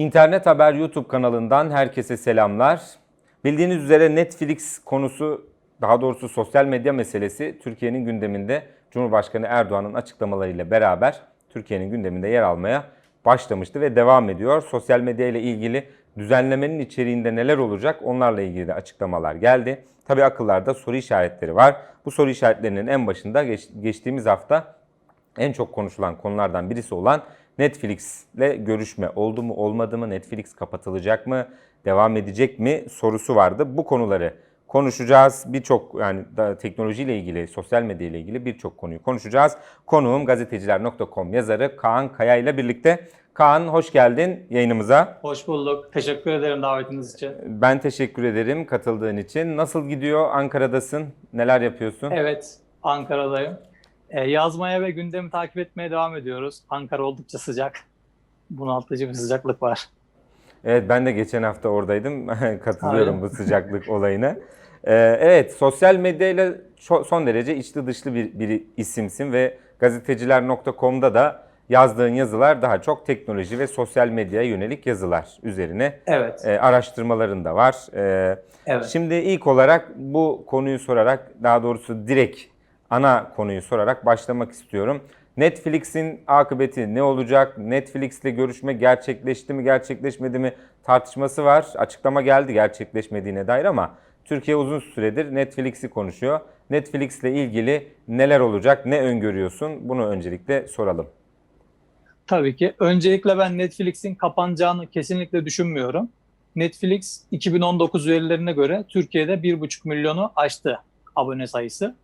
İnternet Haber YouTube kanalından herkese selamlar. Bildiğiniz üzere Netflix konusu, daha doğrusu sosyal medya meselesi Türkiye'nin gündeminde Cumhurbaşkanı Erdoğan'ın açıklamalarıyla beraber Türkiye'nin gündeminde yer almaya başlamıştı ve devam ediyor. Sosyal medya ile ilgili düzenlemenin içeriğinde neler olacak onlarla ilgili de açıklamalar geldi. Tabii akıllarda soru işaretleri var. Bu soru işaretlerinin en başında geç- geçtiğimiz hafta en çok konuşulan konulardan birisi olan Netflix'le görüşme oldu mu olmadı mı? Netflix kapatılacak mı? Devam edecek mi? sorusu vardı. Bu konuları konuşacağız. Birçok yani da teknolojiyle ilgili, sosyal medya ile ilgili birçok konuyu konuşacağız. Konuğum gazeteciler.com yazarı Kaan Kaya ile birlikte. Kaan hoş geldin yayınımıza. Hoş bulduk. Teşekkür ederim davetiniz için. Ben teşekkür ederim katıldığın için. Nasıl gidiyor? Ankara'dasın. Neler yapıyorsun? Evet, Ankara'dayım. Ee, yazmaya ve gündemi takip etmeye devam ediyoruz. Ankara oldukça sıcak. Bunaltıcı bir sıcaklık var. Evet ben de geçen hafta oradaydım. Katılıyorum Aynen. bu sıcaklık olayına. Ee, evet sosyal medyayla son derece içli dışlı bir, bir isimsin ve gazeteciler.com'da da yazdığın yazılar daha çok teknoloji ve sosyal medyaya yönelik yazılar üzerine Evet, e, araştırmaların da var. E, evet. Şimdi ilk olarak bu konuyu sorarak daha doğrusu direkt ana konuyu sorarak başlamak istiyorum. Netflix'in akıbeti ne olacak? Netflix'le görüşme gerçekleşti mi, gerçekleşmedi mi tartışması var. Açıklama geldi gerçekleşmediğine dair ama Türkiye uzun süredir Netflix'i konuşuyor. Netflix'le ilgili neler olacak, ne öngörüyorsun? Bunu öncelikle soralım. Tabii ki. Öncelikle ben Netflix'in kapanacağını kesinlikle düşünmüyorum. Netflix 2019 verilerine göre Türkiye'de 1,5 milyonu aştı abone sayısı.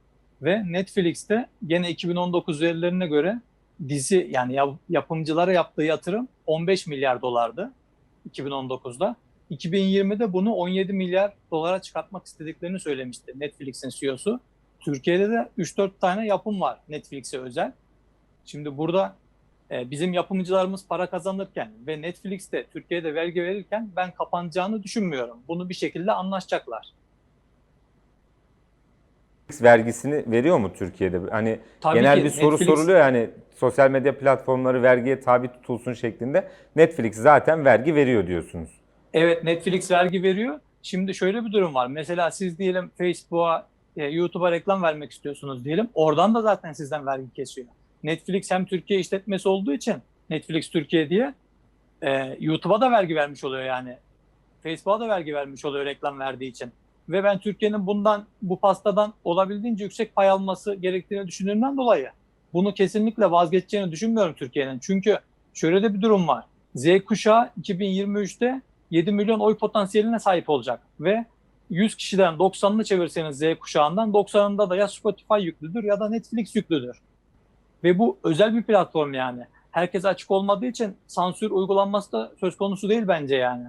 Ve Netflix'te gene 2019 verilerine göre dizi yani yap- yapımcılara yaptığı yatırım 15 milyar dolardı 2019'da. 2020'de bunu 17 milyar dolara çıkartmak istediklerini söylemişti Netflix'in CEO'su. Türkiye'de de 3-4 tane yapım var Netflix'e özel. Şimdi burada e, bizim yapımcılarımız para kazanırken ve Netflix'te Türkiye'de vergi verirken ben kapanacağını düşünmüyorum. Bunu bir şekilde anlaşacaklar. Vergisini veriyor mu Türkiye'de? Hani Tabii genel ki bir soru Netflix- soruluyor yani sosyal medya platformları vergiye tabi tutulsun şeklinde. Netflix zaten vergi veriyor diyorsunuz. Evet Netflix vergi veriyor. Şimdi şöyle bir durum var. Mesela siz diyelim Facebook'a, e, YouTube'a reklam vermek istiyorsunuz diyelim. Oradan da zaten sizden vergi kesiyor. Netflix hem Türkiye işletmesi olduğu için Netflix Türkiye diye e, YouTube'a da vergi vermiş oluyor yani. Facebook'a da vergi vermiş oluyor reklam verdiği için. Ve ben Türkiye'nin bundan bu pastadan olabildiğince yüksek pay alması gerektiğini düşündüğümden dolayı bunu kesinlikle vazgeçeceğini düşünmüyorum Türkiye'nin. Çünkü şöyle de bir durum var. Z kuşağı 2023'te 7 milyon oy potansiyeline sahip olacak ve 100 kişiden 90'ını çevirseniz Z kuşağından 90'ında da ya Spotify yüklüdür ya da Netflix yüklüdür. Ve bu özel bir platform yani. Herkese açık olmadığı için sansür uygulanması da söz konusu değil bence yani.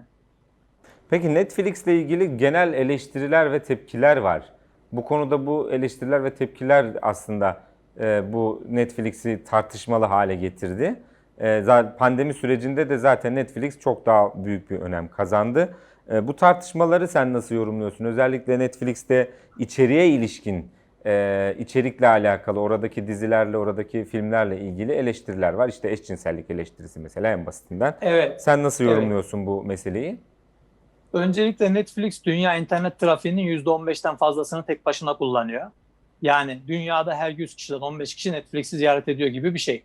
Peki Netflix ile ilgili genel eleştiriler ve tepkiler var. Bu konuda bu eleştiriler ve tepkiler aslında e, bu Netflix'i tartışmalı hale getirdi. E, pandemi sürecinde de zaten Netflix çok daha büyük bir önem kazandı. E, bu tartışmaları sen nasıl yorumluyorsun? Özellikle Netflix'te içeriğe ilişkin, e, içerikle alakalı, oradaki dizilerle, oradaki filmlerle ilgili eleştiriler var. İşte eşcinsellik eleştirisi mesela en basitinden. Evet. Sen nasıl Evet. yorumluyorsun bu meseleyi? Öncelikle Netflix dünya internet trafiğinin %15'ten fazlasını tek başına kullanıyor. Yani dünyada her 100 kişiden 15 kişi Netflix'i ziyaret ediyor gibi bir şey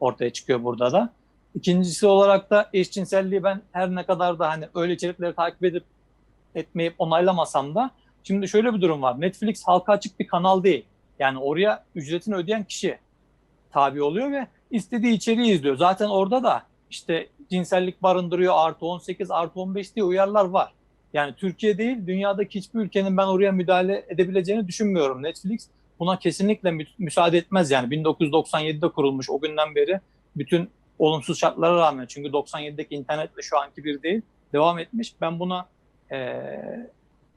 ortaya çıkıyor burada da. İkincisi olarak da eşcinselliği ben her ne kadar da hani öyle içerikleri takip edip etmeyip onaylamasam da şimdi şöyle bir durum var. Netflix halka açık bir kanal değil. Yani oraya ücretini ödeyen kişi tabi oluyor ve istediği içeriği izliyor. Zaten orada da işte cinsellik barındırıyor artı 18 artı 15 diye uyarılar var. Yani Türkiye değil dünyadaki hiçbir ülkenin ben oraya müdahale edebileceğini düşünmüyorum. Netflix buna kesinlikle mü- müsaade etmez yani 1997'de kurulmuş o günden beri bütün olumsuz şartlara rağmen çünkü 97'deki internetle şu anki bir değil devam etmiş. Ben buna eee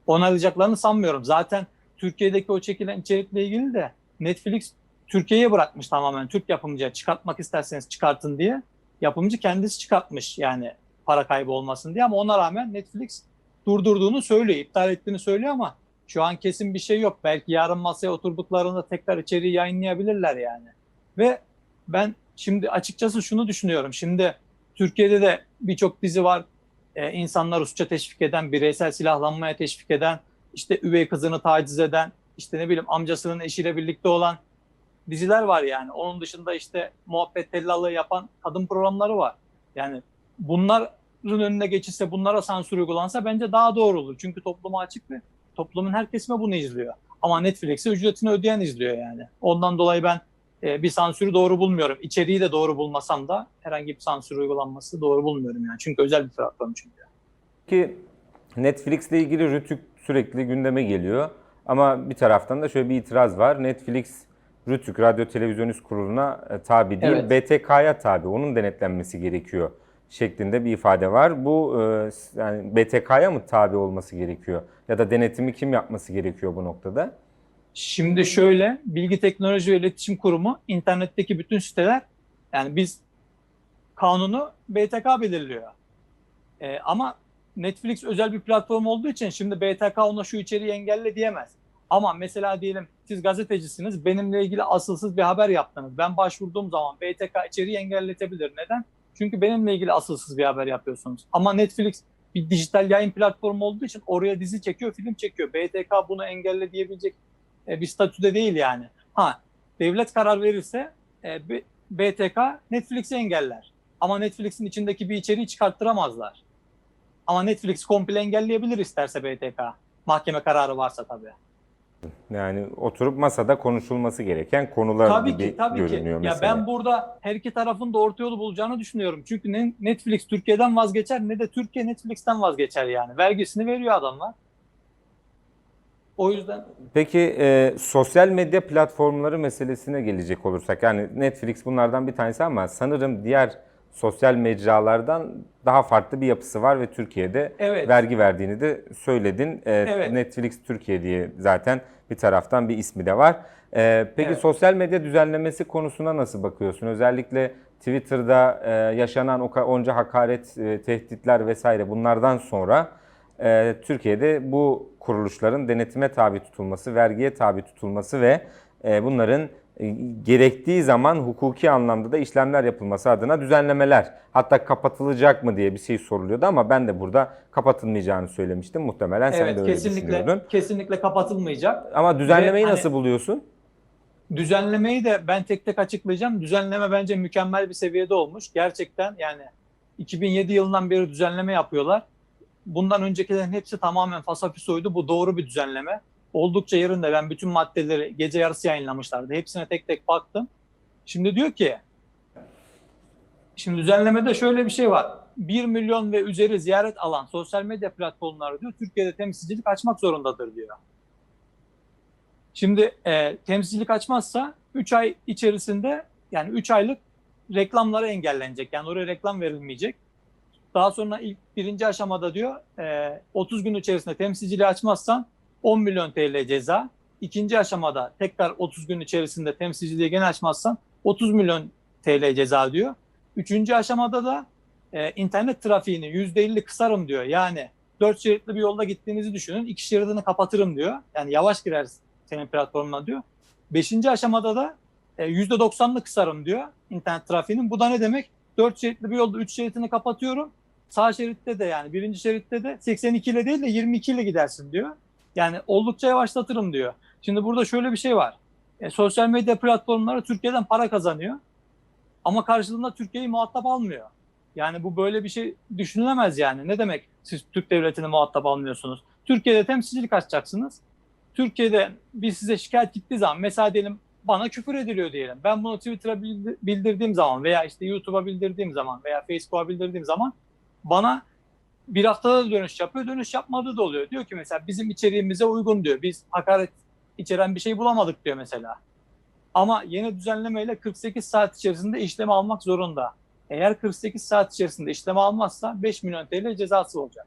onaylayacaklarını sanmıyorum. Zaten Türkiye'deki o çekilen içerikle ilgili de Netflix Türkiye'ye bırakmış tamamen Türk yapımcıya çıkartmak isterseniz çıkartın diye. Yapımcı kendisi çıkartmış yani para kaybı olmasın diye ama ona rağmen Netflix durdurduğunu söylüyor, iptal ettiğini söylüyor ama şu an kesin bir şey yok. Belki yarın masaya oturduklarında tekrar içeriği yayınlayabilirler yani. Ve ben şimdi açıkçası şunu düşünüyorum. Şimdi Türkiye'de de birçok dizi var. Ee, insanlar Rusça teşvik eden, bireysel silahlanmaya teşvik eden, işte üvey kızını taciz eden, işte ne bileyim amcasının eşiyle birlikte olan diziler var yani. Onun dışında işte muhabbet tellalığı yapan kadın programları var. Yani bunların önüne geçilse, bunlara sansür uygulansa bence daha doğru olur. Çünkü topluma açık ve toplumun her kesimi bunu izliyor. Ama Netflix'e ücretini ödeyen izliyor yani. Ondan dolayı ben e, bir sansürü doğru bulmuyorum. İçeriği de doğru bulmasam da herhangi bir sansür uygulanması doğru bulmuyorum yani. Çünkü özel bir platform çünkü. Ki Netflix ile ilgili Rütük sürekli gündeme geliyor. Ama bir taraftan da şöyle bir itiraz var. Netflix Rütük Radyo Televizyon Üst Kurulu'na e, tabi değil, Evet. BTK'ya tabi. Onun denetlenmesi gerekiyor şeklinde bir ifade var. Bu e, yani BTK'ya mı tabi olması gerekiyor? Ya da denetimi kim yapması gerekiyor bu noktada? Şimdi şöyle, Bilgi Teknoloji ve İletişim Kurumu internetteki bütün siteler, yani biz kanunu BTK belirliyor. Ee, ama Netflix özel bir platform olduğu için şimdi BTK ona şu içeriği engelle diyemez. Ama mesela diyelim siz gazetecisiniz, benimle ilgili asılsız bir haber yaptınız. Ben başvurduğum zaman BTK içeriği engelletebilir. Neden? Çünkü benimle ilgili asılsız bir haber yapıyorsunuz. Ama Netflix bir dijital yayın platformu olduğu için oraya dizi çekiyor, film çekiyor. BTK bunu engelle diyebilecek e, bir statüde değil yani. Ha devlet karar verirse e, BTK Netflix'i engeller. Ama Netflix'in içindeki bir içeriği çıkarttıramazlar. Ama Netflix komple engelleyebilir isterse BTK. Mahkeme kararı varsa tabii. Yani oturup masada konuşulması gereken konular Tabii gibi ki, tabii ki. görünüyor Ya mesela. ben burada her iki tarafın da orta yolu bulacağını düşünüyorum. Çünkü ne Netflix Türkiye'den vazgeçer ne de Türkiye Netflix'ten vazgeçer yani. Vergisini veriyor adamlar. O yüzden Peki e, sosyal medya platformları meselesine gelecek olursak yani Netflix bunlardan bir tanesi ama sanırım diğer sosyal mecralardan daha farklı bir yapısı var ve Türkiye'de Evet. vergi verdiğini de söyledin. E, Evet. Netflix Türkiye diye zaten bir taraftan bir ismi de var. E, peki Evet. sosyal medya düzenlemesi konusuna nasıl bakıyorsun? Özellikle Twitter'da e, yaşanan o onca hakaret, e, tehditler vesaire bunlardan sonra e, Türkiye'de bu kuruluşların denetime tabi tutulması, vergiye tabi tutulması ve e, bunların gerektiği zaman hukuki anlamda da işlemler yapılması adına düzenlemeler. Hatta kapatılacak mı diye bir şey soruluyordu ama ben de burada kapatılmayacağını söylemiştim. Muhtemelen sen de evet öyle kesinlikle düşünüyordun. kesinlikle kapatılmayacak. Ama düzenlemeyi Ve hani- nasıl buluyorsun? Düzenlemeyi de ben tek tek açıklayacağım. Düzenleme bence mükemmel bir seviyede olmuş. Gerçekten yani 2007 yılından beri düzenleme yapıyorlar. Bundan öncekilerin hepsi tamamen fasafisoydu. Bu doğru bir düzenleme. Oldukça yerinde. Ben bütün maddeleri gece yarısı yayınlamışlardı. Hepsine tek tek baktım. Şimdi diyor ki Şimdi düzenlemede şöyle bir şey var. 1 milyon ve üzeri ziyaret alan sosyal medya platformları diyor Türkiye'de temsilcilik açmak zorundadır diyor. Şimdi e, temsilcilik açmazsa 3 ay içerisinde yani 3 aylık reklamları engellenecek. Yani oraya reklam verilmeyecek. Daha sonra ilk birinci aşamada diyor e, 30 gün içerisinde temsilciliği açmazsan 10 milyon TL ceza. İkinci aşamada tekrar 30 gün içerisinde temsilciliği gene açmazsan 30 milyon TL ceza diyor. Üçüncü aşamada da e, internet trafiğini %50 kısarım diyor. Yani 4 şeritli bir yolda gittiğinizi düşünün. iki şeridini kapatırım diyor. Yani yavaş girer senin platformuna diyor. Beşinci aşamada da e, %90'ını kısarım diyor internet trafiğinin. Bu da ne demek? 4 şeritli bir yolda 3 şeritini kapatıyorum. Sağ şeritte de yani birinci şeritte de 82 ile değil de 22 ile gidersin diyor. Yani oldukça yavaşlatırım diyor. Şimdi burada şöyle bir şey var. E, sosyal medya platformları Türkiye'den para kazanıyor. Ama karşılığında Türkiye'yi muhatap almıyor. Yani bu böyle bir şey düşünülemez yani. Ne demek siz Türk devletini muhatap almıyorsunuz? Türkiye'de temsilcilik açacaksınız. Türkiye'de bir size şikayet gittiği zaman mesela diyelim bana küfür ediliyor diyelim. Ben bunu Twitter'a bildi- bildirdiğim zaman veya işte YouTube'a bildirdiğim zaman veya Facebook'a bildirdiğim zaman bana bir haftada da dönüş yapıyor. Dönüş yapmadığı da oluyor. Diyor ki mesela bizim içeriğimize uygun diyor. Biz hakaret içeren bir şey bulamadık diyor mesela. Ama yeni düzenlemeyle 48 saat içerisinde işlemi almak zorunda. Eğer 48 saat içerisinde işlemi almazsa 5 milyon TL cezası olacak.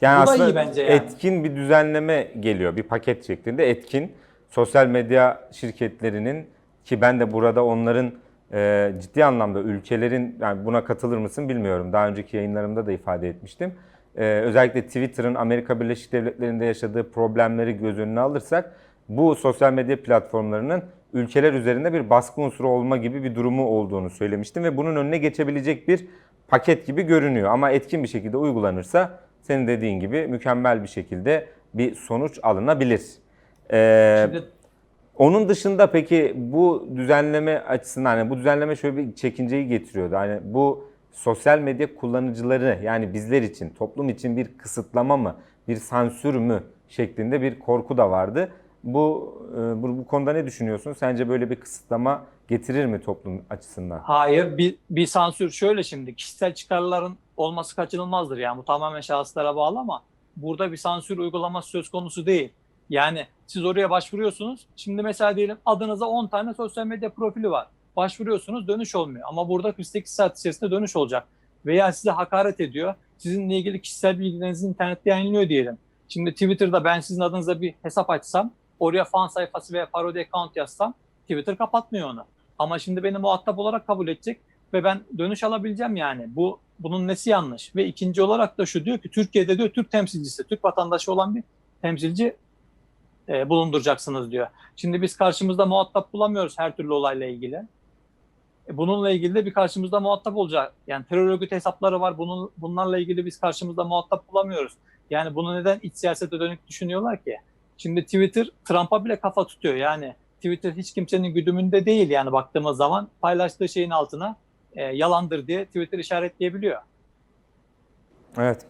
Yani Bu da aslında bence yani. etkin bir düzenleme geliyor bir paket şeklinde. Etkin sosyal medya şirketlerinin ki ben de burada onların e, ciddi anlamda ülkelerin yani buna katılır mısın bilmiyorum. Daha önceki yayınlarımda da ifade etmiştim. E, özellikle Twitter'ın Amerika Birleşik Devletleri'nde yaşadığı problemleri göz önüne alırsak bu sosyal medya platformlarının ülkeler üzerinde bir baskı unsuru olma gibi bir durumu olduğunu söylemiştim ve bunun önüne geçebilecek bir paket gibi görünüyor. Ama etkin bir şekilde uygulanırsa senin dediğin gibi mükemmel bir şekilde bir sonuç alınabilir. Ee, Şimdi onun dışında peki bu düzenleme açısından hani bu düzenleme şöyle bir çekinceyi getiriyordu. Hani bu sosyal medya kullanıcıları yani bizler için, toplum için bir kısıtlama mı, bir sansür mü şeklinde bir korku da vardı. Bu e, bu, bu konuda ne düşünüyorsun? Sence böyle bir kısıtlama getirir mi toplum açısından? Hayır bir, bir sansür şöyle şimdi kişisel çıkarların olması kaçınılmazdır. Yani bu tamamen şahıslara bağlı ama burada bir sansür uygulaması söz konusu değil. Yani siz oraya başvuruyorsunuz. Şimdi mesela diyelim adınıza 10 tane sosyal medya profili var. Başvuruyorsunuz dönüş olmuyor. Ama burada 48 saat içerisinde dönüş olacak. Veya size hakaret ediyor. Sizinle ilgili kişisel bilgilerinizi internette yayınlıyor diyelim. Şimdi Twitter'da ben sizin adınıza bir hesap açsam, oraya fan sayfası veya parodi account yazsam Twitter kapatmıyor onu. Ama şimdi beni muhatap olarak kabul edecek ve ben dönüş alabileceğim yani. Bu bunun nesi yanlış? Ve ikinci olarak da şu diyor ki Türkiye'de diyor Türk temsilcisi, Türk vatandaşı olan bir temsilci e, bulunduracaksınız diyor. Şimdi biz karşımızda muhatap bulamıyoruz her türlü olayla ilgili. E, bununla ilgili de bir karşımızda muhatap olacak. Yani terör örgütü hesapları var. Bunun, bunlarla ilgili biz karşımızda muhatap bulamıyoruz. Yani bunu neden iç siyasete dönük düşünüyorlar ki? Şimdi Twitter Trump'a bile kafa tutuyor. Yani Twitter hiç kimsenin güdümünde değil yani baktığımız zaman paylaştığı şeyin altına e, yalandır diye Twitter işaretleyebiliyor. Evet.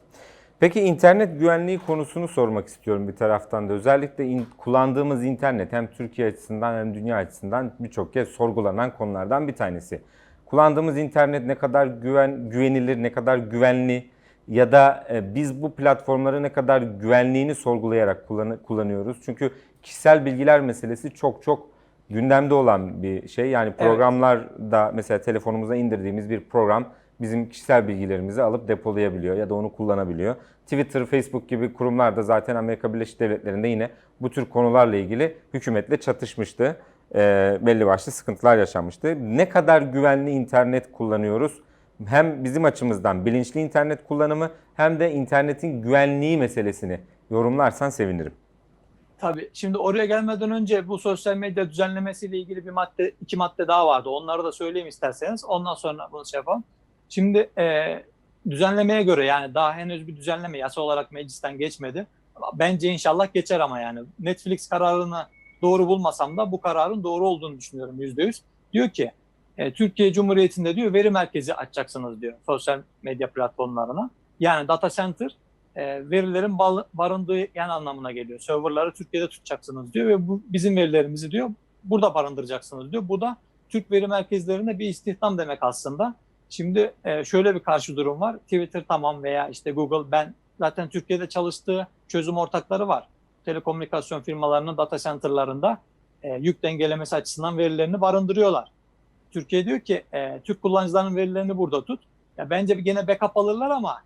Peki internet güvenliği konusunu sormak istiyorum bir taraftan da. Özellikle in- kullandığımız internet hem Türkiye açısından hem dünya açısından birçok kez sorgulanan konulardan bir tanesi. Kullandığımız internet ne kadar güven güvenilir, ne kadar güvenli ya da e, biz bu platformları ne kadar güvenliğini sorgulayarak kullan- kullanıyoruz. Çünkü kişisel bilgiler meselesi çok çok gündemde olan bir şey. Yani programlarda mesela telefonumuza indirdiğimiz bir program bizim kişisel bilgilerimizi alıp depolayabiliyor ya da onu kullanabiliyor. Twitter, Facebook gibi kurumlar da zaten Amerika Birleşik Devletleri'nde yine bu tür konularla ilgili hükümetle çatışmıştı. Ee, belli başlı sıkıntılar yaşanmıştı. Ne kadar güvenli internet kullanıyoruz? Hem bizim açımızdan bilinçli internet kullanımı hem de internetin güvenliği meselesini yorumlarsan sevinirim. Tabii. Şimdi oraya gelmeden önce bu sosyal medya düzenlemesiyle ilgili bir madde, iki madde daha vardı. Onları da söyleyeyim isterseniz. Ondan sonra bunu şey yapalım. Şimdi e, düzenlemeye göre yani daha henüz bir düzenleme yasa olarak meclisten geçmedi. Bence inşallah geçer ama yani Netflix kararını doğru bulmasam da bu kararın doğru olduğunu düşünüyorum yüzde yüz. Diyor ki e, Türkiye Cumhuriyeti'nde diyor veri merkezi açacaksınız diyor sosyal medya platformlarına. Yani data center e, verilerin barındığı yer anlamına geliyor. Serverları Türkiye'de tutacaksınız diyor ve bu bizim verilerimizi diyor burada barındıracaksınız diyor. Bu da Türk veri merkezlerine bir istihdam demek aslında. Şimdi e, şöyle bir karşı durum var. Twitter tamam veya işte Google ben zaten Türkiye'de çalıştığı çözüm ortakları var. Telekomünikasyon firmalarının data center'larında e, yük dengelemesi açısından verilerini barındırıyorlar. Türkiye diyor ki e, Türk kullanıcılarının verilerini burada tut. Ya bence bir gene backup alırlar ama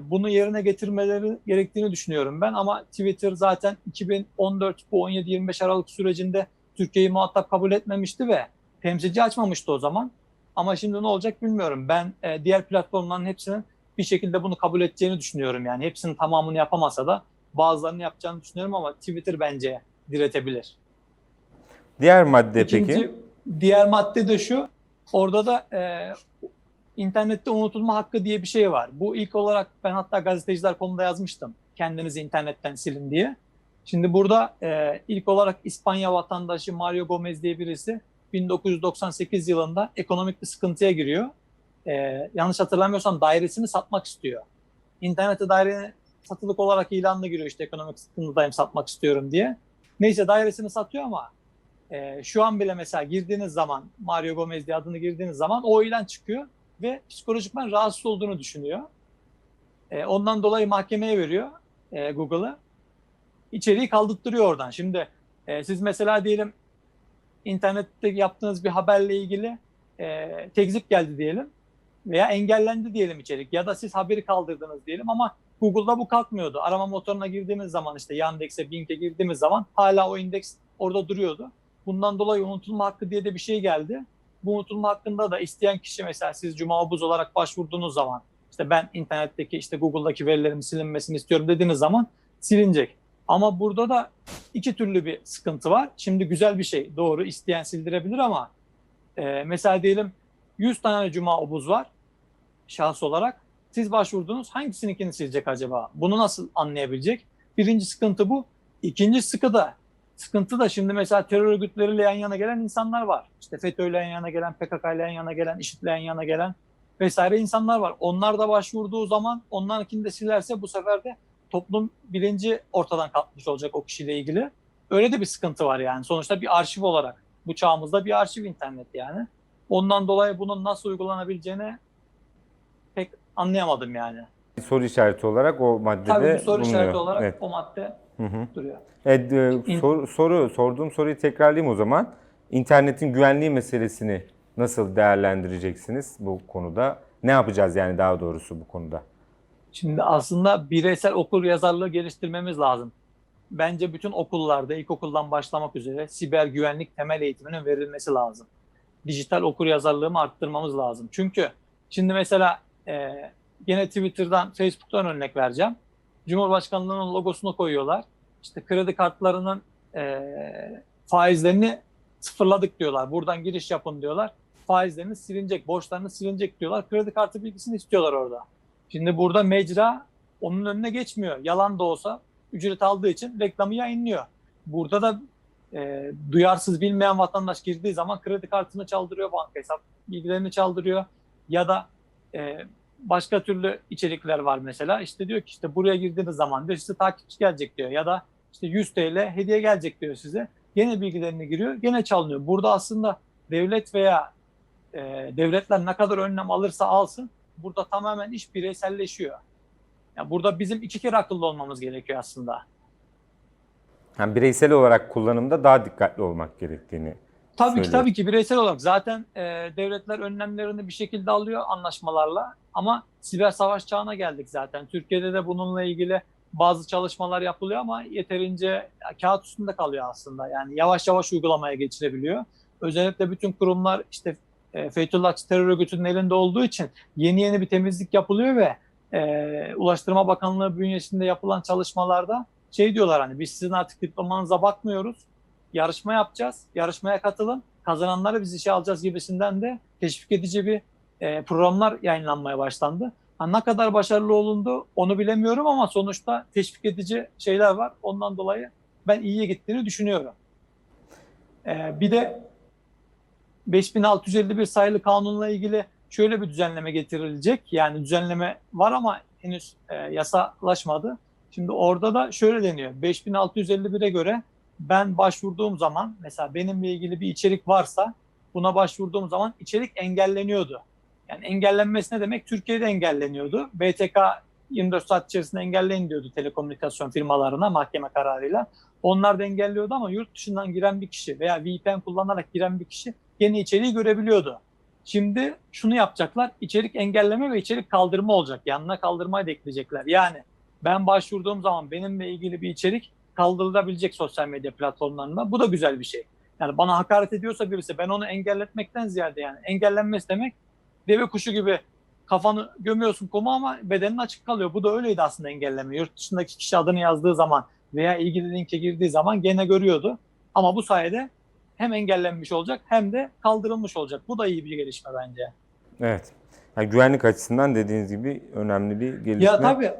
bunu yerine getirmeleri gerektiğini düşünüyorum ben. Ama Twitter zaten 2014 bu 17-25 Aralık sürecinde Türkiye'yi muhatap kabul etmemişti ve temsilci açmamıştı o zaman. Ama şimdi ne olacak bilmiyorum. Ben e, diğer platformların hepsinin bir şekilde bunu kabul edeceğini düşünüyorum. Yani hepsinin tamamını yapamasa da bazılarını yapacağını düşünüyorum ama Twitter bence diretebilir. Diğer madde İkinci, peki? diğer madde de şu. Orada da e, internette unutulma hakkı diye bir şey var. Bu ilk olarak ben hatta gazeteciler konuda yazmıştım. Kendinizi internetten silin diye. Şimdi burada e, ilk olarak İspanya vatandaşı Mario Gomez diye birisi 1998 yılında ekonomik bir sıkıntıya giriyor. E, yanlış hatırlamıyorsam dairesini satmak istiyor. İnternette daire satılık olarak ilanla giriyor işte ekonomik sıkıntıdayım satmak istiyorum diye. Neyse dairesini satıyor ama e, şu an bile mesela girdiğiniz zaman Mario Gomez diye adını girdiğiniz zaman o ilan çıkıyor ve psikolojikman rahatsız olduğunu düşünüyor. E, ondan dolayı mahkemeye veriyor e, Google'ı. İçeriği kaldırttırıyor oradan. Şimdi e, siz mesela diyelim internette yaptığınız bir haberle ilgili e, tekzip geldi diyelim veya engellendi diyelim içerik ya da siz haberi kaldırdınız diyelim ama Google'da bu kalkmıyordu. Arama motoruna girdiğimiz zaman işte Yandex'e, Bing'e girdiğimiz zaman hala o indeks orada duruyordu. Bundan dolayı unutulma hakkı diye de bir şey geldi. Bu unutulma hakkında da isteyen kişi mesela siz Cuma Obuz olarak başvurduğunuz zaman işte ben internetteki işte Google'daki verilerim silinmesini istiyorum dediğiniz zaman silinecek. Ama burada da iki türlü bir sıkıntı var. Şimdi güzel bir şey. Doğru isteyen sildirebilir ama e, mesela diyelim 100 tane cuma obuz var şahıs olarak. Siz başvurdunuz hangisininkini silecek acaba? Bunu nasıl anlayabilecek? Birinci sıkıntı bu. İkinci sıkı da sıkıntı da şimdi mesela terör örgütleriyle yan yana gelen insanlar var. İşte FETÖ'yle yan yana gelen, PKK ile yan yana gelen, IŞİD'le yan yana gelen vesaire insanlar var. Onlar da başvurduğu zaman onlarınkini de silerse bu sefer de toplum bilinci ortadan kalkmış olacak o kişiyle ilgili. Öyle de bir sıkıntı var yani. Sonuçta bir arşiv olarak. Bu çağımızda bir arşiv internet yani. Ondan dolayı bunun nasıl uygulanabileceğini pek anlayamadım yani. Soru işareti olarak o maddede Tabii bir soru bulunuyor. işareti olarak Evet. o madde Hı hı. duruyor. Evet, e, İn- sor- soru sorduğum soruyu tekrarlayayım o zaman. İnternetin güvenliği meselesini nasıl değerlendireceksiniz bu konuda? Ne yapacağız yani daha doğrusu bu konuda? Şimdi aslında bireysel okur yazarlığı geliştirmemiz lazım. Bence bütün okullarda ilkokuldan başlamak üzere siber güvenlik temel eğitiminin verilmesi lazım. Dijital okur yazarlığımı arttırmamız lazım. Çünkü şimdi mesela e, gene Twitter'dan, Facebook'tan örnek vereceğim. Cumhurbaşkanlığının logosunu koyuyorlar. İşte kredi kartlarının e, faizlerini sıfırladık diyorlar. Buradan giriş yapın diyorlar. Faizlerini silinecek, borçlarını silinecek diyorlar. Kredi kartı bilgisini istiyorlar orada. Şimdi burada mecra onun önüne geçmiyor. Yalan da olsa ücret aldığı için reklamı yayınlıyor. Burada da e, duyarsız bilmeyen vatandaş girdiği zaman kredi kartını çaldırıyor, banka hesap bilgilerini çaldırıyor. Ya da e, başka türlü içerikler var mesela. İşte diyor ki işte buraya girdiğiniz zaman diyor size takipçi gelecek diyor. Ya da işte 100 TL hediye gelecek diyor size. Gene bilgilerini giriyor, gene çalınıyor. Burada aslında devlet veya e, devletler ne kadar önlem alırsa alsın burada tamamen iş bireyselleşiyor. Yani burada bizim iki kere akıllı olmamız gerekiyor aslında. Yani bireysel olarak kullanımda daha dikkatli olmak gerektiğini. Tabii ki Söylüyor. tabii ki bireysel olarak zaten e, devletler önlemlerini bir şekilde alıyor anlaşmalarla ama siber savaş çağına geldik zaten. Türkiye'de de bununla ilgili bazı çalışmalar yapılıyor ama yeterince kağıt üstünde kalıyor aslında. Yani yavaş yavaş uygulamaya geçirebiliyor. Özellikle bütün kurumlar işte e, Fethullahçı terör örgütünün elinde olduğu için yeni yeni bir temizlik yapılıyor ve e, Ulaştırma Bakanlığı bünyesinde yapılan çalışmalarda şey diyorlar hani biz sizin artık diplomanıza bakmıyoruz. Yarışma yapacağız. Yarışmaya katılın. Kazananları biz işe alacağız gibisinden de teşvik edici bir e, programlar yayınlanmaya başlandı. Ha, ne kadar başarılı olundu onu bilemiyorum ama sonuçta teşvik edici şeyler var. Ondan dolayı ben iyiye gittiğini düşünüyorum. E, bir de 5651 sayılı kanunla ilgili şöyle bir düzenleme getirilecek. Yani düzenleme var ama henüz e, yasalaşmadı. Şimdi orada da şöyle deniyor. 5651'e göre ben başvurduğum zaman mesela benimle ilgili bir içerik varsa buna başvurduğum zaman içerik engelleniyordu. Yani engellenmesi ne demek? Türkiye'de engelleniyordu. BTK 24 saat içerisinde engelleyin diyordu telekomünikasyon firmalarına mahkeme kararıyla. Onlar da engelliyordu ama yurt dışından giren bir kişi veya VPN kullanarak giren bir kişi yeni içeriği görebiliyordu. Şimdi şunu yapacaklar. içerik engelleme ve içerik kaldırma olacak. Yanına kaldırmayı da ekleyecekler. Yani ben başvurduğum zaman benimle ilgili bir içerik kaldırılabilecek sosyal medya platformlarında. Bu da güzel bir şey. Yani bana hakaret ediyorsa birisi ben onu engelletmekten ziyade yani engellenmesi demek deve kuşu gibi kafanı gömüyorsun kuma ama bedenin açık kalıyor. Bu da öyleydi aslında engelleme. Yurt dışındaki kişi adını yazdığı zaman veya ilgili linke girdiği zaman gene görüyordu. Ama bu sayede hem engellenmiş olacak hem de kaldırılmış olacak. Bu da iyi bir gelişme bence. Evet. Yani güvenlik açısından dediğiniz gibi önemli bir gelişme. Ya tabii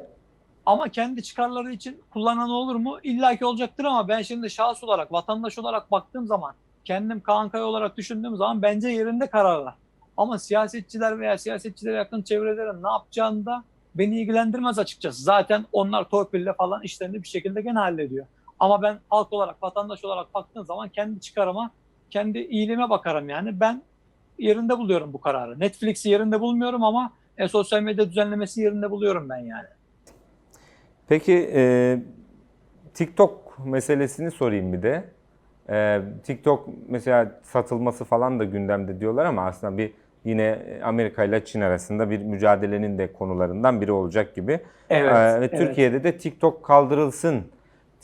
ama kendi çıkarları için kullanan olur mu? İlla ki olacaktır ama ben şimdi şahıs olarak, vatandaş olarak baktığım zaman, kendim Kaan Kaya olarak düşündüğüm zaman bence yerinde kararlar. Ama siyasetçiler veya siyasetçilere yakın çevrelerin ne yapacağını da beni ilgilendirmez açıkçası. Zaten onlar torpille falan işlerini bir şekilde gene hallediyor. Ama ben halk olarak, vatandaş olarak baktığım zaman kendi çıkarıma, kendi iyiliğime bakarım yani. Ben yerinde buluyorum bu kararı. Netflix'i yerinde bulmuyorum ama e, sosyal medya düzenlemesi yerinde buluyorum ben yani. Peki e, TikTok meselesini sorayım bir de. E, TikTok mesela satılması falan da gündemde diyorlar ama aslında bir yine Amerika ile Çin arasında bir mücadelenin de konularından biri olacak gibi. Evet. Ee, ve evet. Türkiye'de de TikTok kaldırılsın.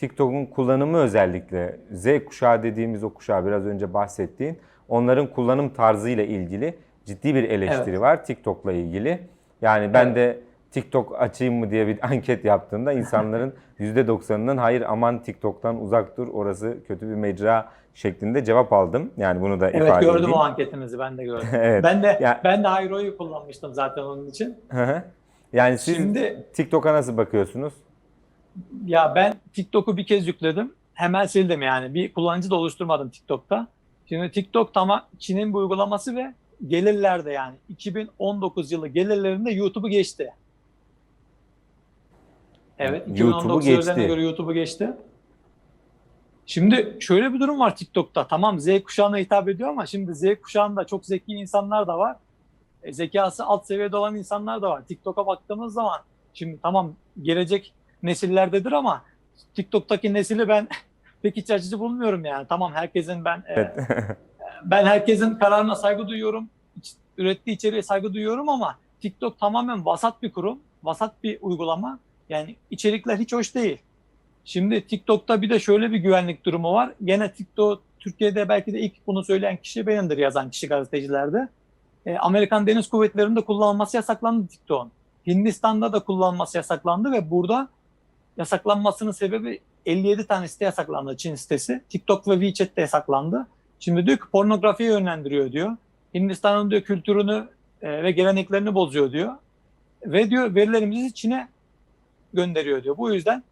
TikTok'un kullanımı özellikle Z kuşağı dediğimiz o kuşağı biraz önce bahsettiğin onların kullanım tarzıyla ilgili ciddi bir eleştiri Evet. var TikTok'la ilgili. Yani ben Evet. de TikTok açayım mı diye bir anket yaptığında insanların %90'ının hayır aman TikTok'tan uzak dur orası kötü bir mecra şeklinde cevap aldım. Yani bunu da Evet ifade gördüm edeyim. o anketinizi ben de gördüm. Evet. Ben de Ya- ben de Hayro'yu kullanmıştım zaten onun için. Yani siz Şimdi TikTok'a nasıl bakıyorsunuz? Ya ben TikTok'u bir kez yükledim. Hemen sildim yani. Bir kullanıcı da oluşturmadım TikTok'ta. Şimdi TikTok tamam Çin'in bir uygulaması ve gelirlerde yani 2019 yılı gelirlerinde YouTube'u geçti. Evet, YouTube'u 2019 geçti. verilerine göre YouTube'u geçti. Şimdi şöyle bir durum var TikTok'ta. Tamam Z kuşağına hitap ediyor ama şimdi Z kuşağında çok zeki insanlar da var. E, zekası alt seviyede olan insanlar da var. TikTok'a baktığımız zaman şimdi tamam gelecek nesillerdedir ama TikTok'taki nesili ben pek iç açıcı bulmuyorum yani. Tamam herkesin ben e, Evet. ben herkesin kararına saygı duyuyorum. Ürettiği içeriğe saygı duyuyorum ama TikTok tamamen vasat bir kurum, vasat bir uygulama. Yani içerikler hiç hoş değil. Şimdi TikTok'ta bir de şöyle bir güvenlik durumu var. Gene TikTok Türkiye'de belki de ilk bunu söyleyen kişi benimdir yazan kişi gazetecilerde. E, Amerikan Deniz Kuvvetleri'nde kullanılması yasaklandı TikTok'un. Hindistan'da da kullanılması yasaklandı ve burada yasaklanmasının sebebi 57 tane site yasaklandı Çin sitesi. TikTok ve WeChat de yasaklandı. Şimdi diyor ki pornografiye yönlendiriyor diyor. Hindistan'ın diyor kültürünü e, ve geleneklerini bozuyor diyor. Ve diyor verilerimizi Çin'e gönderiyor diyor. Bu yüzden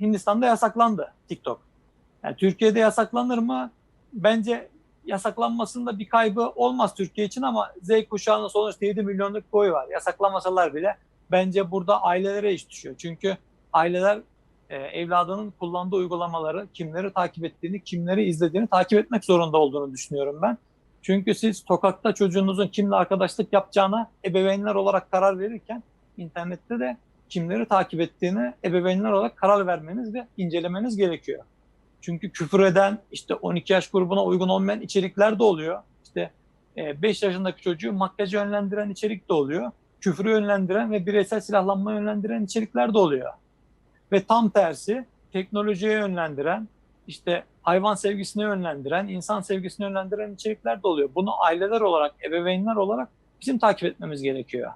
Hindistan'da yasaklandı TikTok. Yani Türkiye'de yasaklanır mı? Bence yasaklanmasında bir kaybı olmaz Türkiye için ama Z kuşağının sonuçta 7 milyonluk boyu var. Yasaklamasalar bile bence burada ailelere iş düşüyor. Çünkü aileler e, evladının kullandığı uygulamaları, kimleri takip ettiğini, kimleri izlediğini takip etmek zorunda olduğunu düşünüyorum ben. Çünkü siz sokakta çocuğunuzun kimle arkadaşlık yapacağına ebeveynler olarak karar verirken internette de kimleri takip ettiğini ebeveynler olarak karar vermeniz ve incelemeniz gerekiyor. Çünkü küfür eden, işte 12 yaş grubuna uygun olmayan içerikler de oluyor. İşte 5 yaşındaki çocuğu makyaja yönlendiren içerik de oluyor. Küfrü yönlendiren ve bireysel silahlanma yönlendiren içerikler de oluyor. Ve tam tersi teknolojiye yönlendiren, işte hayvan sevgisine yönlendiren, insan sevgisine yönlendiren içerikler de oluyor. Bunu aileler olarak, ebeveynler olarak bizim takip etmemiz gerekiyor.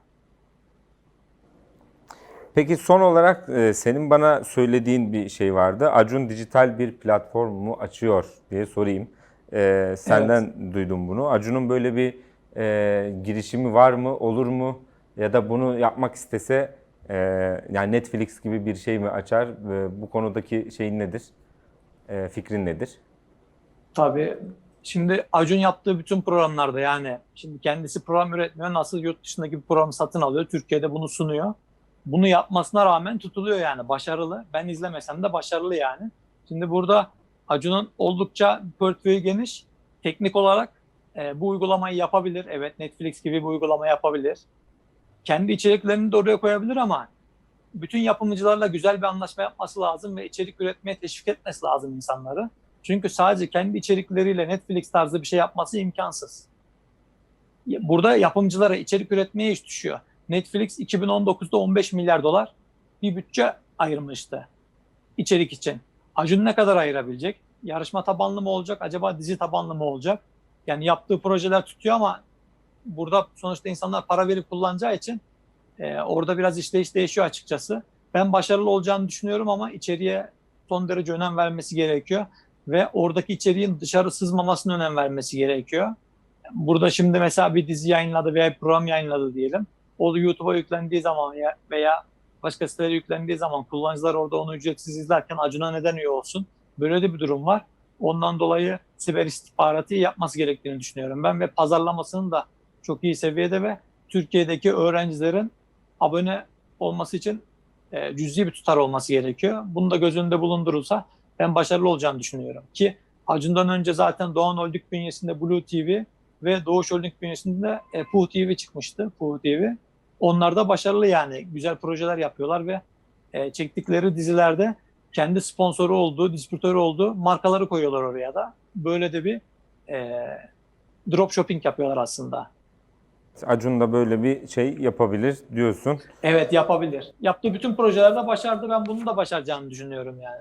Peki son olarak e, senin bana söylediğin bir şey vardı. Acun dijital bir platform mu açıyor diye sorayım. E, senden duydum bunu. Acun'un böyle bir e, girişimi var mı, olur mu? Ya da bunu yapmak istese e, yani Netflix gibi bir şey mi açar? E, bu konudaki şeyin nedir? E, fikrin nedir? Tabii. Şimdi Acun yaptığı bütün programlarda yani şimdi kendisi program üretmiyor. Nasıl yurt dışındaki bir programı satın alıyor. Türkiye'de bunu sunuyor. Bunu yapmasına rağmen tutuluyor yani. Başarılı. Ben izlemesem de başarılı yani. Şimdi burada Acun'un oldukça portföyü geniş. Teknik olarak e, bu uygulamayı yapabilir. Evet Netflix gibi bir uygulama yapabilir. Kendi içeriklerini de oraya koyabilir ama bütün yapımcılarla güzel bir anlaşma yapması lazım ve içerik üretmeye teşvik etmesi lazım insanları. Çünkü sadece kendi içerikleriyle Netflix tarzı bir şey yapması imkansız. Burada yapımcılara içerik üretmeye iş düşüyor. Netflix 2019'da 15 milyar dolar bir bütçe ayırmıştı içerik için. Acun ne kadar ayırabilecek? Yarışma tabanlı mı olacak? Acaba dizi tabanlı mı olacak? Yani yaptığı projeler tutuyor ama burada sonuçta insanlar para verip kullanacağı için e, orada biraz işleyiş değişiyor açıkçası. Ben başarılı olacağını düşünüyorum ama içeriye son derece önem vermesi gerekiyor ve oradaki içeriğin dışarı sızmamasına önem vermesi gerekiyor. Burada şimdi mesela bir dizi yayınladı veya bir program yayınladı diyelim. O YouTube'a yüklendiği zaman ya veya başka sitelere yüklendiği zaman kullanıcılar orada onu ücretsiz izlerken Acun'a neden üye olsun? Böyle de bir durum var. Ondan dolayı siber istihbaratı yapması gerektiğini düşünüyorum ben ve pazarlamasının da çok iyi seviyede ve Türkiye'deki öğrencilerin abone olması için e, cüzi bir tutar olması gerekiyor. Bunu da göz önünde bulundurulsa ben başarılı olacağını düşünüyorum. Ki Acun'dan önce zaten Doğan Holding bünyesinde Blue TV ve Doğuş Holding bünyesinde e, Puh TV çıkmıştı. Puh TV. Onlar da başarılı yani. Güzel projeler yapıyorlar ve e, çektikleri dizilerde kendi sponsoru olduğu, distribütörü olduğu markaları koyuyorlar oraya da. Böyle de bir e, drop shopping yapıyorlar aslında. Acun da böyle bir şey yapabilir diyorsun. Evet yapabilir. Yaptığı bütün projelerde başardı. Ben bunu da başaracağını düşünüyorum yani.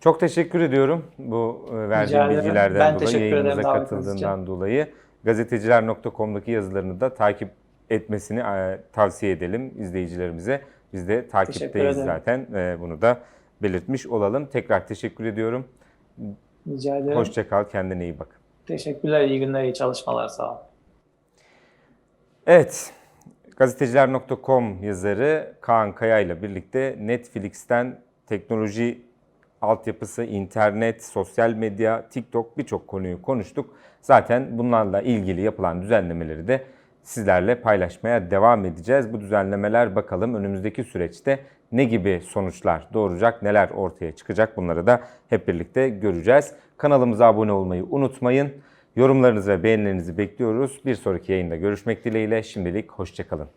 Çok teşekkür ediyorum bu e, verdiğin bilgilerden Ben dolayı, yayınımıza katıldığından dolayı. Gazeteciler.com'daki yazılarını da takip etmesini e, tavsiye edelim izleyicilerimize. Biz de takipteyiz zaten. E, bunu da belirtmiş olalım. Tekrar teşekkür ediyorum. Rica ederim. Hoşça kal, kendine iyi bak. Teşekkürler, iyi günler, iyi çalışmalar. Sağ olun. Evet, gazeteciler.com yazarı Kaan Kaya ile birlikte Netflix'ten teknoloji altyapısı, internet, sosyal medya, TikTok birçok konuyu konuştuk. Zaten bunlarla ilgili yapılan düzenlemeleri de sizlerle paylaşmaya devam edeceğiz. Bu düzenlemeler bakalım önümüzdeki süreçte ne gibi sonuçlar doğuracak, neler ortaya çıkacak bunları da hep birlikte göreceğiz. Kanalımıza abone olmayı unutmayın. Yorumlarınızı ve beğenilerinizi bekliyoruz. Bir sonraki yayında görüşmek dileğiyle. Şimdilik hoşçakalın.